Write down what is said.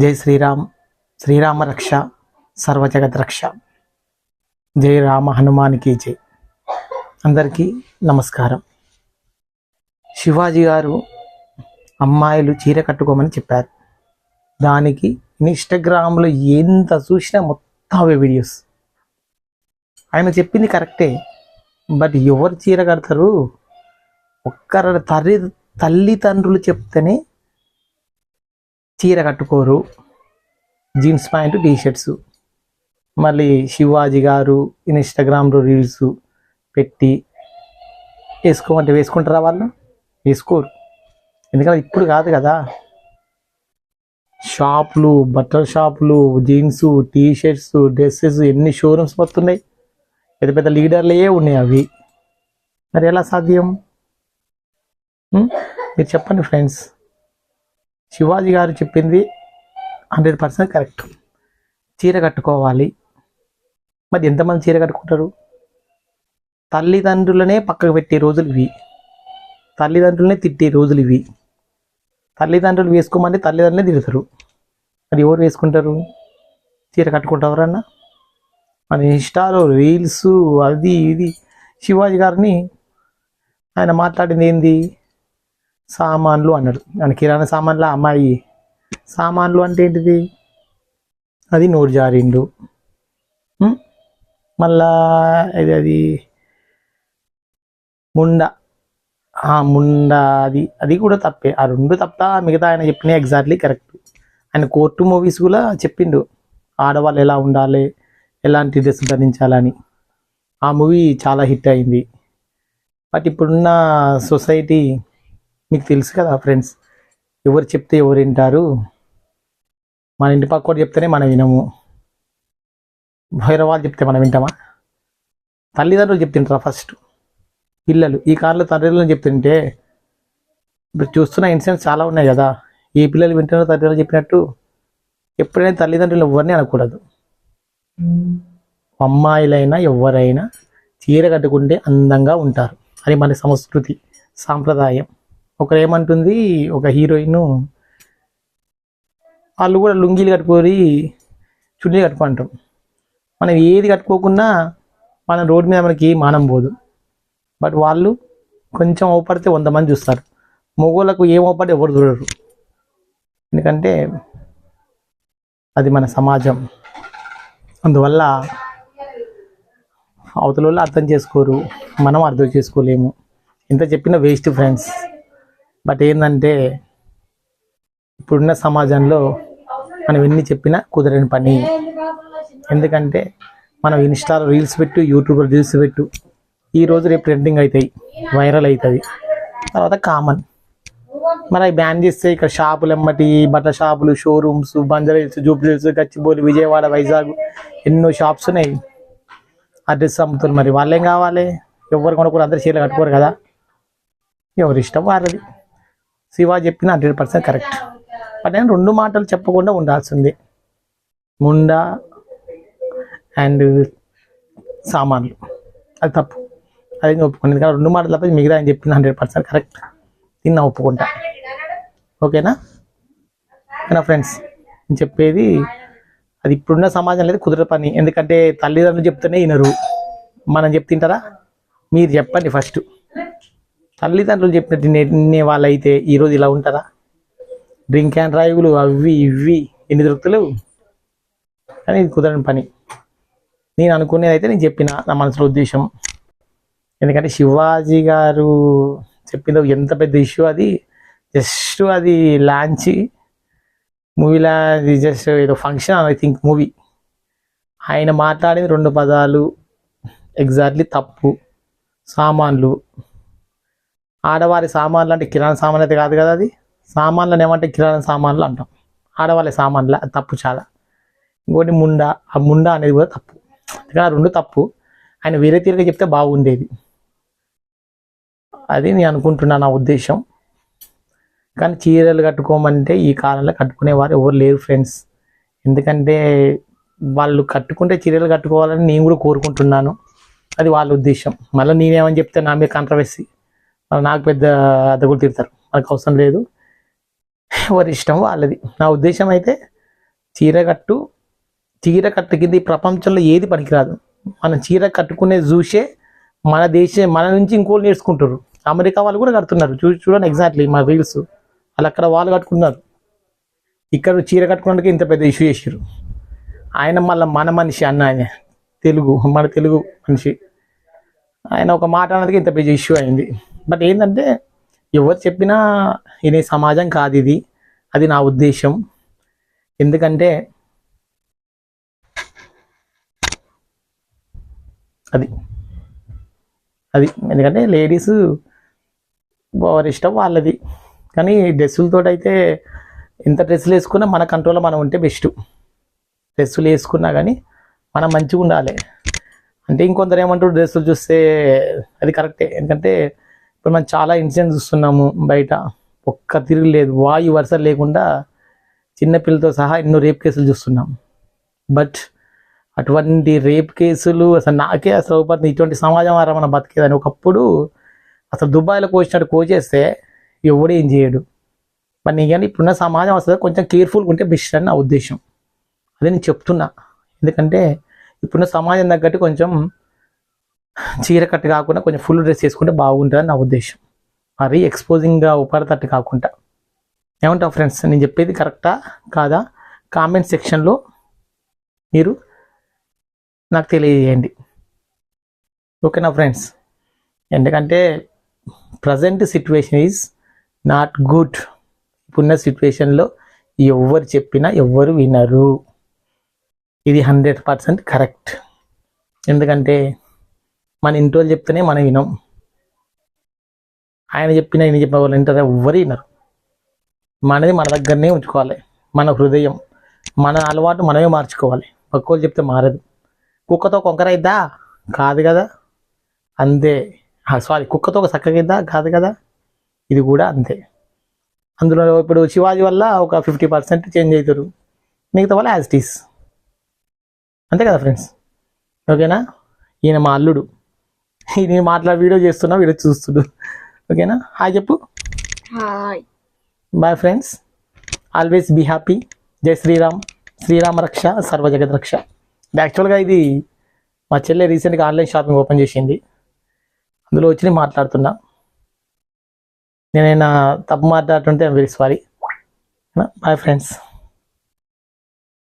జై శ్రీరామ్. శ్రీరామ రక్ష సర్వజగత్ రక్ష. జై రామ హనుమానికి జై. అందరికీ నమస్కారం. శివాజీ గారు అమ్మాయిలు చీర కట్టుకోమని చెప్పారు. దానికి ఇన్స్టాగ్రామ్లో ఎంత చూసినా మొత్తం అవే వీడియోస్. ఆయన చెప్పింది కరెక్టే. బట్ ఎవరు చీర కడతారు? ఒక్కరి తల్లి తల్లిదండ్రులు చెప్తేనే చీర కట్టుకోరు జీన్స్ ప్యాంటు టీ షర్ట్స్ మళ్ళీ శివాజీ గారు ఇన్స్టాగ్రామ్లో రీల్స్ పెట్టి వేసుకోమంటే వేసుకుంటారా వాళ్ళు? వేసుకోరు. ఎందుకంటే ఇప్పుడు కాదు కదా. షాపులు బట్టల షాపులు జీన్స్ టీ షర్ట్స్ డ్రెస్సెస్ ఎన్ని షోరూమ్స్ వస్తున్నాయి పెద్ద పెద్ద లీడర్లే ఉన్నాయి అవి. మరి ఎలా సాధ్యం? మీరు చెప్పండి ఫ్రెండ్స్. శివాజీ గారు చెప్పింది హండ్రెడ్ పర్సెంట్ కరెక్ట్. చీర కట్టుకోవాలి. మరి ఎంతమంది చీర కట్టుకుంటారు? తల్లిదండ్రులనే పక్కకు పెట్టే రోజులు ఇవి. తల్లిదండ్రులనే తిట్టే రోజులు ఇవి. తల్లిదండ్రులు వేసుకోమంటే తల్లిదండ్రులే తిడతారు. మరి ఎవరు వేసుకుంటారు? చీర కట్టుకుంటారన్నా మన ఇన్స్టాలో రీల్స్ అది ఇది. శివాజీ గారిని ఆయన మాట్లాడింది ఏంది? సామాన్లు అన్నాడు. అని కిరాణా సామాన్ల? అమ్మాయి. సామాన్లు అంటే ఏంటిది? అది నోరు జారిండు. మళ్ళా ఇది అది ముండ. ముండ అది అది కూడా తప్పే. ఆ రెండు తప్ప మిగతా ఆయన చెప్పిన ఎగ్జాక్ట్లీ కరెక్ట్ ఆయన కోర్టు మూవీస్ కూడా చెప్పిండు. ఆడవాళ్ళు ఎలా ఉండాలి ఎలాంటి డ్రెస్ ధరించాలని. ఆ మూవీ చాలా హిట్ అయింది. బట్ ఇప్పుడున్న సొసైటీ మీకు తెలుసు కదా ఫ్రెండ్స్ ఎవరు చెప్తే ఎవరు వింటారు? మన ఇంటి పక్కోడు చెప్తేనే మనం వినము. వేరే చెప్తే మనం వింటామా? తల్లిదండ్రులు చెప్తుంటారా ఫస్ట్ పిల్లలు ఈ కాలంలో తల్లిదండ్రులు చెప్తుంటే ఇప్పుడు చూస్తున్న ఇన్సిడెంట్స్ చాలా ఉన్నాయి కదా. ఏ పిల్లలు వింటున్నారో తల్లిదండ్రులు చెప్పినట్టు ఎప్పుడైనా తల్లిదండ్రులు ఎవరిని అనకూడదు. అమ్మాయిలైనా ఎవరైనా చీర కట్టుకుంటే అందంగా ఉంటారు. అది మన సంస్కృతి సాంప్రదాయం. ఒకరు ఏమంటుంది ఒక హీరోయిన్ వాళ్ళు కూడా లుంగీలు కట్టుకొని చున్నీ కట్టుకుంటాం మనం ఏది కట్టుకోకుండా మన రోడ్డు మీద మనకి మానం పోదు. బట్ వాళ్ళు కొంచెం ఓపడితే వంద మంది చూస్తారు. మగోళ్ళకు ఏం ఓపడితే ఎవరు చూడరు. ఎందుకంటే అది మన సమాజం. అందువల్ల అవతల వాళ్ళు అర్థం చేసుకోరు. మనం అర్థం చేసుకోలేము. ఎంత చెప్పినా వేస్ట్ ఫ్రెండ్స్. బట్ ఏంటంటే ఇప్పుడున్న సమాజంలో మనం ఎన్ని చెప్పినా కుదరని పని. ఎందుకంటే మనం ఇన్స్టాలో రీల్స్ పెట్టు యూట్యూబ్లో రీల్స్ పెట్టు. ఈ రోజు రేపు ట్రెండింగ్ అవుతాయి వైరల్ అవుతుంది తర్వాత కామన్. మరి అవి బ్యాన్ చేస్తే ఇక్కడ షాపులు ఎమ్మటి బట్టల షాపులు షోరూమ్స్ బంజరీల్స్ హిల్స్ గచ్చిబోలి విజయవాడ వైజాగ్ ఎన్నో షాప్స్ ఉన్నాయి. ఆ డ్రెస్ మరి మరి వాళ్ళేం కావాలి? ఎవరు కొనుక్కోరు? అందరు చీరలు కట్టుకోరు కదా. ఎవరి ఇష్టం శివ చెప్పిన హండ్రెడ్ పర్సెంట్ కరెక్ట్. బట్ నేను రెండు మాటలు చెప్పకుండా ఉండాల్సిందే. ముండా అండ్ సామాన్లు. అది తప్పు. అది నేను కానీ రెండు మాటలు తప్ప మిగతా ఆయన చెప్పిన హండ్రెడ్ పర్సెంట్ కరెక్ట్. దీన్ని నా ఒప్పుకుంటా. ఓకేనా? ఓకేనా ఫ్రెండ్స్? నేను చెప్పేది అది ఇప్పుడున్న సమాజంలో అయితే కుదర పని. ఎందుకంటే తల్లిదండ్రులు చెప్తేనే వినరు మనం చెప్తింటారా మీరు చెప్పండి ఫస్ట్. తల్లిదండ్రులు చెప్పినట్టు నేనే వాళ్ళైతే ఈరోజు ఇలా ఉంటారా డ్రింక్ అండ్ డ్రైవ్లు అవి ఇవి ఎన్ని దొరుకుతలేవు? కానీ ఇది కుదరని పని. నేను అనుకునేది అయితే నేను చెప్పిన నా మనసులో ఉద్దేశం. ఎందుకంటే శివాజీ గారు చెప్పింది ఎంత పెద్ద ఇష్యూ అది. జస్ట్ అది లాంచ్ మూవీలా జస్ట్ ఏదో ఫంక్షన్ ఐ థింక్ మూవీ. ఆయన మాట్లాడిన రెండు పదాలు. ఎగ్జాక్ట్లీ తప్పు. సామాన్లు. ఆడవారి సామాన్లు అంటే కిరాణా సామాన్ అయితే కాదు కదా అది? సామాన్లు ఏమంటే కిరాణా సామాన్లు అంటాం. ఆడవాళ్ళ సామాన్లు అది తప్పు చాలా. ఇంకోటి ముండా. ఆ ముండా అనేది కూడా తప్పు. ఎందుకంటే ఆ రెండు తప్పు. ఆయన వేరే తీరుగా చెప్తే బాగుండేది. అది నేను అనుకుంటున్నా నా ఉద్దేశం. కానీ చీరలు కట్టుకోమంటే ఈ కాలంలో కట్టుకునేవారు ఎవరు లేరు ఫ్రెండ్స్. ఎందుకంటే వాళ్ళు కట్టుకుంటే చీరలు కట్టుకోవాలని నేను కూడా కోరుకుంటున్నాను. అది వాళ్ళ ఉద్దేశం. మళ్ళీ నేనేమని చెప్తే నా మీద కాంట్రవర్సీ నాకు పెద్ద అద్దగులు తిడతారు మనకు అవసరం లేదు. ఎవరి ఇష్టం వాళ్ళది. నా ఉద్దేశం అయితే చీరకట్టు చీరకట్టు కింద ఈ ప్రపంచంలో ఏది పనికిరాదు. మనం చీర కట్టుకునే చూసే మన దేశం మన నుంచి ఇంకోళ్ళు నేర్చుకుంటారు అమెరికా వాళ్ళు కూడా కడుతున్నారు. చూ చూడండి ఎగ్జాక్ట్లీ మా రీల్స్ వాళ్ళు అక్కడ వాళ్ళు కట్టుకున్నారు. ఇక్కడ చీర కట్టుకోవడానికి ఇంత పెద్ద ఇష్యూ చేసారు ఆయన మళ్ళీ మన మనిషి అన్న ఆయన. తెలుగు మన తెలుగు మనిషి. ఆయన ఒక మాట అన్నది ఇంత పెద్ద ఇష్యూ అయింది. బట్ ఏంటంటే ఎవరు చెప్పినా ఇది సమాజం కాదు ఇది. అది నా ఉద్దేశం ఎందుకంటే అది. అది. ఎందుకంటే లేడీస్ వారి ఇష్టం వాళ్ళది. కానీ డ్రెస్సులతో అయితే ఎంత డ్రెస్సులు వేసుకున్నా మన కంట్రోల్లో మనం ఉంటే బెస్ట్ డ్రెస్సులు వేసుకున్నా కానీ మనం మంచిగా ఉండాలి అంటే ఇంకొందరు ఏమంటారు డ్రెస్సులు చూస్తే అది కరెక్టే ఎందుకంటే ఇప్పుడు మనం చాలా ఇన్సిడెంట్స్ చూస్తున్నాము బయట. ఒక్క తిరిగి లేదు. వాయు వరుస లేకుండా చిన్నపిల్లతో సహా ఎన్నో రేప్ కేసులు చూస్తున్నాం. బట్ అటువంటి రేప్ కేసులు అసలు నాకే అసలు అవుతుంది ఇటువంటి సమాజం వారా మనం బతికేదని ఒకప్పుడు అసలు దుబాయ్లో కోసినట్టు కోచేస్తే ఎవడు ఏం చేయడు. మరి నీ కానీ ఇప్పుడున్న సమాజం అసలు కొంచెం కేర్ఫుల్గా ఉంటే బెస్ట్ అని నా ఉద్దేశం. అదే నేను చెప్తున్నా. ఎందుకంటే ఇప్పుడున్న సమాజం తగ్గట్టు కొంచెం చీర కట్టు కాకుండా కొంచెం ఫుల్ డ్రెస్ వేసుకుంటే బాగుంటుందని నా ఉద్దేశం. మరీ ఎక్స్పోజింగ్గా ఉపరితట్టు కాకుండా. ఏమంటావు ఫ్రెండ్స్ నేను చెప్పేది కరెక్టా కాదా? కామెంట్ సెక్షన్లో మీరు నాకు తెలియజేయండి. ఓకేనా ఫ్రెండ్స్ ఎందుకంటే present situation is not good ఇప్పుడున్న సిట్యువేషన్లో ఎవరు చెప్పినా ఎవరు వినరు. ఇది హండ్రెడ్ పర్సెంట్ కరెక్ట్ ఎందుకంటే మన ఇంటి వాళ్ళు చెప్తేనే మనం వినం. ఆయన చెప్పినా ఈయన చెప్పిన వాళ్ళు ఇంటర్ ఎవ్వరు వినరు. మనది మన దగ్గరనే ఉంచుకోవాలి. మన హృదయం మన అలవాటు మనమే మార్చుకోవాలి. పక్క చెప్తే మారదు. కుక్కతో కొంకరైద్దా కాదు కదా. అంతే. సారీ కుక్కతో ఒక చక్కగిద్దా కాదు కదా. ఇది కూడా అంతే. అందులో ఇప్పుడు శివాజీ వల్ల ఒక ఫిఫ్టీ పర్సెంట్ చేంజ్ అవుతారు మిగతా వాళ్ళు యాజ్ టీస్ అంతే కదా ఫ్రెండ్స్. ఓకేనా? ఈయన మా అల్లుడు. నేను మాట్లాడి వీడియో చేస్తున్నా వీడియో చూస్తుడు. ఓకేనా? హాయ్ చెప్పు. Hi. Bye friends always be happy జై శ్రీరామ్. శ్రీరామ రక్ష సర్వ జగత్ రక్ష. యాక్చువల్గా ఇది మా చెల్లె రీసెంట్గా ఆన్లైన్ షాపింగ్ ఓపెన్ చేసింది. అందులో వచ్చి నేను మాట్లాడుతున్నా. నేనైనా తప్పు మాట్లాడుతుంటే వెరీ సారీ బాయ్ ఫ్రెండ్స్